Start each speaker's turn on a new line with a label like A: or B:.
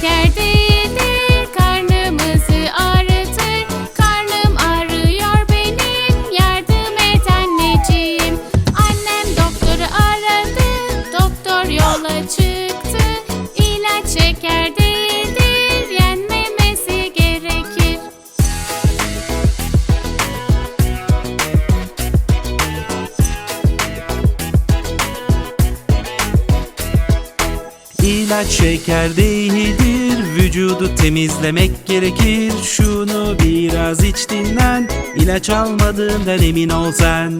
A: Şeker değildir karnımızı ağrıtır. Karnım ağrıyor benim yardım et anneciğim. Annem doktoru aradı doktor yol açır
B: ilaç şeker değildir. Vücudu temizlemek gerekir. Şunu biraz iç dinlen İlaç almadığından emin ol sen